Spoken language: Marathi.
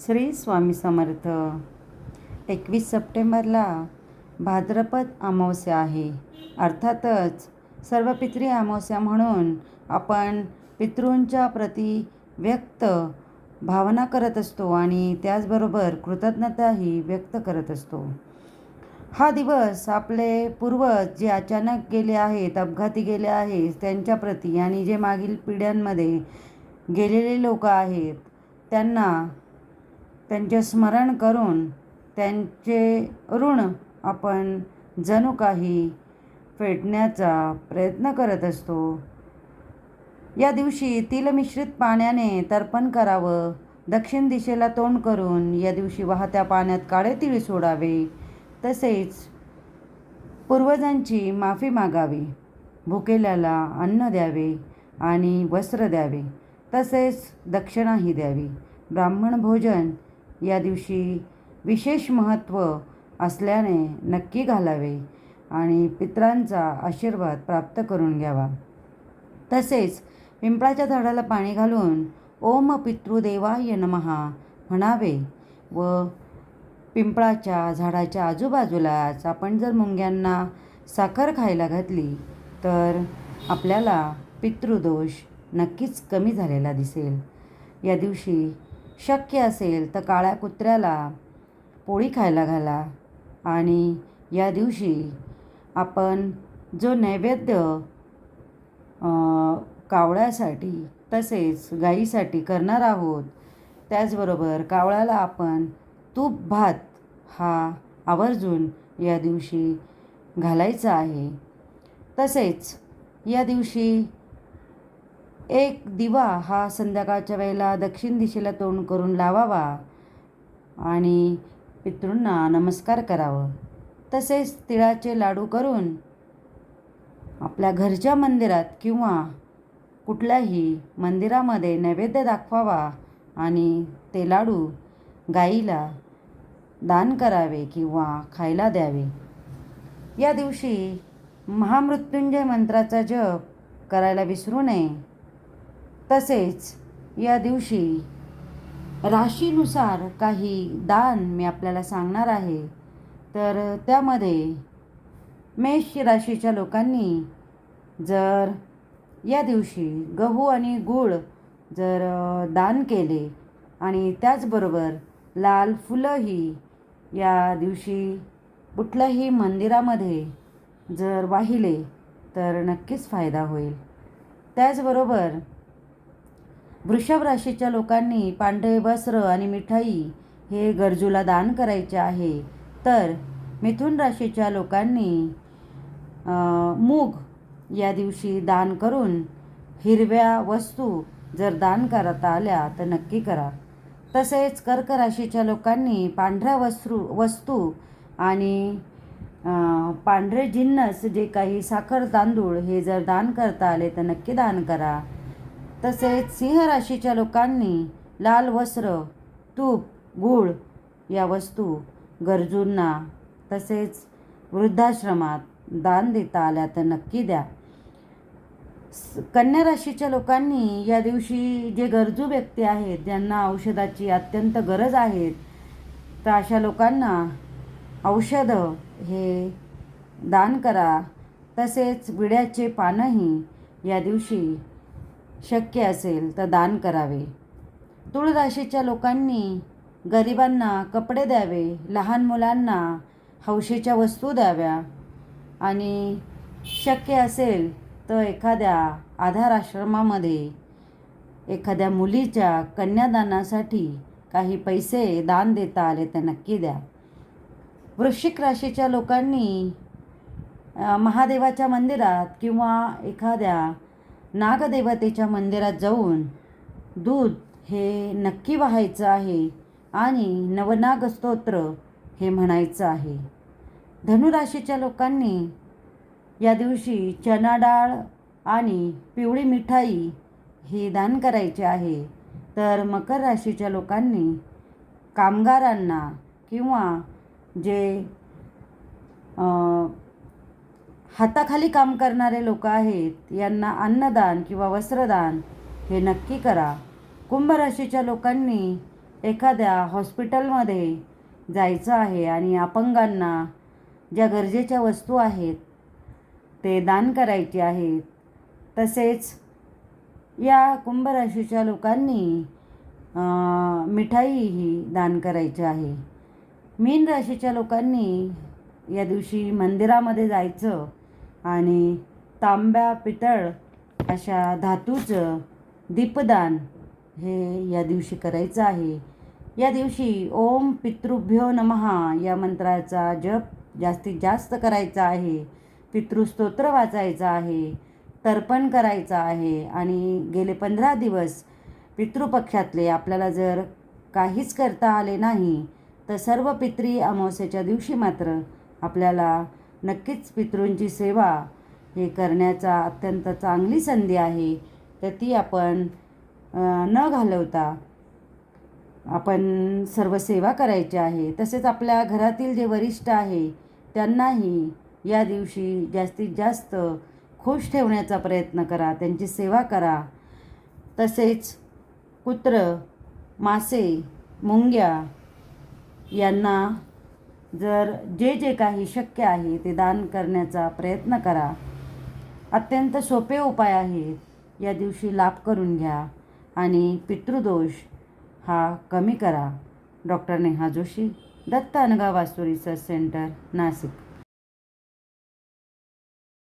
श्री स्वामी समर्थ. एकवीस सप्टेंबरला भाद्रपद अमावस्या आहे. अर्थातच सर्व पितृ अमावस्या म्हणून आपण पितृंच्या प्रती व्यक्त भावना करत असतो आणि त्याचबरोबर कृतज्ञताही व्यक्त करत असतो. हा दिवस आपले पूर्वज जे अचानक गेले आहेत अपघाती गेले आहेत त्यांच्याप्रती आणि जे मागील पिढ्यांमध्ये गेलेले लोक आहेत त्यांना त्यांचे स्मरण करून त्यांचे ऋण आपण जणू काही फेडण्याचा प्रयत्न करत असतो. या दिवशी तिल मिश्रित पाण्याने तर्पण करावं दक्षिण दिशेला तोंड करून या दिवशी वाहत्या पाण्यात काळे तिळ सोडावे तसेच पूर्वजांची माफी मागावी भुकेल्याला अन्न द्यावे आणि वस्त्र द्यावे तसेच दक्षिणाही द्यावी. ब्राह्मण भोजन या दिवशी विशेष महत्त्व असल्याने नक्की घालावे आणि पित्रांचा आशीर्वाद प्राप्त करून घ्यावा. तसेच पिंपळाच्या झाडाला पाणी घालून ओम पितृदेवाय नमहा म्हणावे व पिंपळाच्या झाडाच्या आजूबाजूलाच आपण जर मुंग्यांना साखर खायला घातली तर आपल्याला पितृदोष नक्कीच कमी झालेला दिसेल. या दिवशी शक्य असेल तर काळ्या कुत्र्याला पोळी खायला घाला आणि या दिवशी आपण जो नैवेद्य कावळ्यासाठी तसेच गाईसाठी करणार आहोत त्याचबरोबर कावळ्याला आपण तूप भात हा आवर्जून या दिवशी घालायचा आहे. तसेच या दिवशी एक दिवा हा संध्याकाळच्या वेळेला दक्षिण दिशेला तोंड करून लावावा आणि पितृंना नमस्कार करावं. तसेच तिळाचे लाडू करून आपल्या घरच्या मंदिरात किंवा कुठल्याही मंदिरामध्ये नैवेद्य दाखवावा आणि ते लाडू गाईला दान करावे किंवा खायला द्यावे. या दिवशी महामृत्युंजय मंत्राचा जप करायला विसरू नये. तसेच या दिवशी राशीनुसार काही दान मी आपल्याला सांगणार आहे. तर त्यामध्ये मेष राशीच्या लोकांनी जर या दिवशी गहू आणि गूळ जर दान केले आणि त्याचबरोबर लाल फुलंही या दिवशी कुठल्याही मंदिरामध्ये जर वाहिले तर नक्कीच फायदा होईल. त्याचबरोबर वृषभ राशीच्या लोकांनी पांढरे वस्त्र आणि मिठाई हे गरजूला दान करायचे आहे. तर मिथुन राशीच्या लोकांनी मूग या दिवशी दान करून हिरव्या वस्तू जर दान करता आल्या तर नक्की करा. तसेच कर्क राशीच्या लोकांनी पांढऱ्या वस्त्रू वस्तू आणि पांढरे जिन्नस जे काही साखर तांदूळ हे जर दान करता आले तर नक्की दान करा. तसेच सिंह राशीच्या लोकांनी लाल वस्त्र तूप गूळ या वस्तू गरजूंना तसेच वृद्धाश्रमात दान देता आल्या तर नक्की द्या. कन्या राशीच्या लोकांनी या दिवशी जे गरजू व्यक्ती आहेत ज्यांना औषधाची अत्यंत गरज आहे तर अशा लोकांना औषधं हे दान करा. तसेच विड्याचे पानंही या दिवशी शक्य असेल तर दान करावे. तुळ राशीच्या लोकांनी गरिबांना कपडे द्यावे लहान मुलांना हौशीच्या वस्तू द्याव्या आणि शक्य असेल तर एखाद्या आधार आश्रमामध्ये एखाद्या मुलीच्या कन्यादानासाठी काही पैसे दान देता आले तर नक्की द्या. वृश्चिक राशीच्या लोकांनी महादेवाच्या मंदिरात किंवा एखाद्या नागदेवतेच्या मंदिरात जाऊन दूध हे नक्की व्हायचं आहे आणि नवनाग स्तोत्र हे म्हणायचं आहे. धनुराशीच्या लोकांनी या दिवशी चना डाळ आणि पिवळी मिठाई हे दान करायचे आहे. तर मकर राशीच्या लोकांनी कामगारांना किंवा जे हाताखाली काम करणारे लोक आहेत. यांना अन्नदान किंवा वस्त्रदान हे नक्की करा. कुंभ राशीच्या लोकांनी एखाद्या हॉस्पिटलमध्ये जायचं आहे आणि अपंगांना ज्या गरजेच्या वस्तू आहेत ते दान करायचे आहेत तसेच या कुंभराशीच्या लोकांनी मिठाईही दान करायची आहे. मीन राशीच्या लोकांनी या दिवशी मंदिरामध्ये जायचं आणि तांब्या पितळ अशा धातूचं दीपदान हे या दिवशी करायचं आहे. या दिवशी ओम पितृभ्यो नमहा या मंत्राचा जप जास्तीत जास्त करायचा आहे. पितृस्तोत्र वाचायचं आहे तर्पण करायचं आहे आणि गेले पंधरा दिवस पितृपक्षातले आपल्याला जर काहीच करता आले नाही तर सर्व पितरी अमावस्येच्या दिवशी मात्र आपल्याला नक्कीच पितृंची सेवा हे करण्याचा अत्यंत चांगली संधी आहे. तर ती आपण न घालवता आपण सर्व सेवा करायची आहे. तसेच आपल्या घरातील जे वरिष्ठ आहे त्यांनाही या दिवशी जास्तीत जास्त खुश ठेवण्याचा प्रयत्न करा. त्यांची सेवा करा. तसेच कुत्र मासे मुंग्या यांना जर जे जे काही शक्य आहे ते दान करण्याचा प्रयत्न करा. अत्यंत सोपे उपाय आहेत या दिवशी लाभ करून घ्या आणि पितृदोष हा कमी करा. डॉक्टर नेहा जोशी दत्त अनगा वास्तू रिसर्च सेंटर नाशिक.